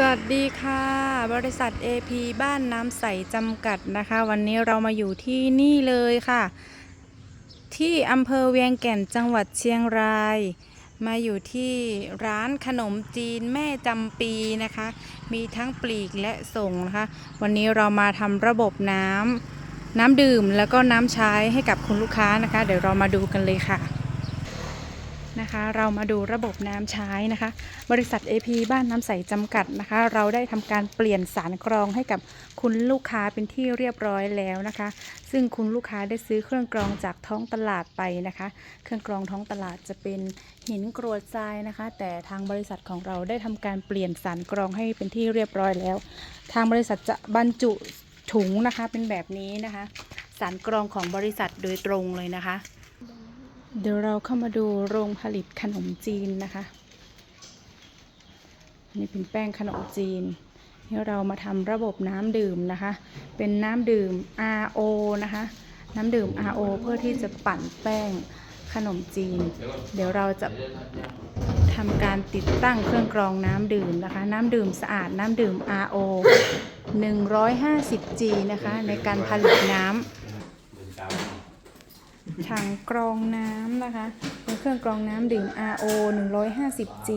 สวัสดีค่ะ บริษัท AP บ้านน้ำใสจำกัดนะคะ วันนี้เรามาอยู่ที่นี่เลยค่ะ ที่อำเภอเวียงแก่นจังหวัดเชียงราย มาอยู่ที่ร้านขนมจีนแม่จำปีนะคะ มีทั้งปลีกและส่งนะคะ วันนี้เรามาทำระบบน้ำน้ำดื่มแล้วก็น้ำใช้ให้กับคุณลูกค้านะคะ เดี๋ยวเรามาดูกันเลยค่ะ นะคะ เรามาดูระบบน้ำใช้นะคะ บริษัท AP บ้านน้ำใสจำกัดนะคะ เราได้ทำการเปลี่ยนสารกรองให้กับคุณลูกค้าเป็นที่เรียบร้อยแล้วนะคะ ซึ่งคุณลูกค้าได้ซื้อเครื่องกรองจากท้องตลาดไปนะคะ เครื่องกรองท้องตลาดจะเป็นหินกรวดทรายนะคะ แต่ทางบริษัทของเราได้ทำการเปลี่ยนสารกรองให้เป็นที่เรียบร้อยแล้ว ทางบริษัทจะบรรจุถุงนะคะเป็นแบบนี้นะคะ สารกรองของบริษัทโดยตรงเลยนะคะ เดี๋ยวเราเข้ามาดูโรงผลิตขนมจีนนะคะ นี่เป็นแป้งขนมจีนเดี๋ยวเรามาทำระบบน้ำดื่มนะคะ เป็นน้ำดื่ม RO นะคะ น้ำดื่ม RO เพื่อที่จะปั่นแป้งขนมจีน เดี๋ยวเราจะทำการติดตั้งเครื่องกรองน้ำดื่มนะคะ น้ำดื่มสะอาดน้ำดื่ม RO 150G นะคะ ในการผลิตน้ำ ถังกรองน้ำนะคะเป็นเครื่องกรองน้ำดื่ม RO 150G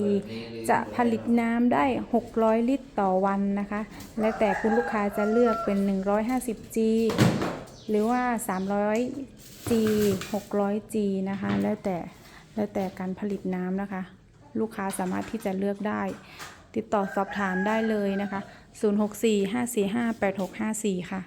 จะผลิตน้ำได้ 600 ลิตรต่อวันนะคะ แล้วแต่คุณลูกค้าจะเลือกเป็น 150G หรือว่า 300G 600G นะคะ แล้วแต่แล้วแต่การผลิตน้ำนะคะ ลูกค้าสามารถที่จะเลือกได้ ติดต่อสอบถามได้เลยนะคะ 064 545 8654 ค่ะ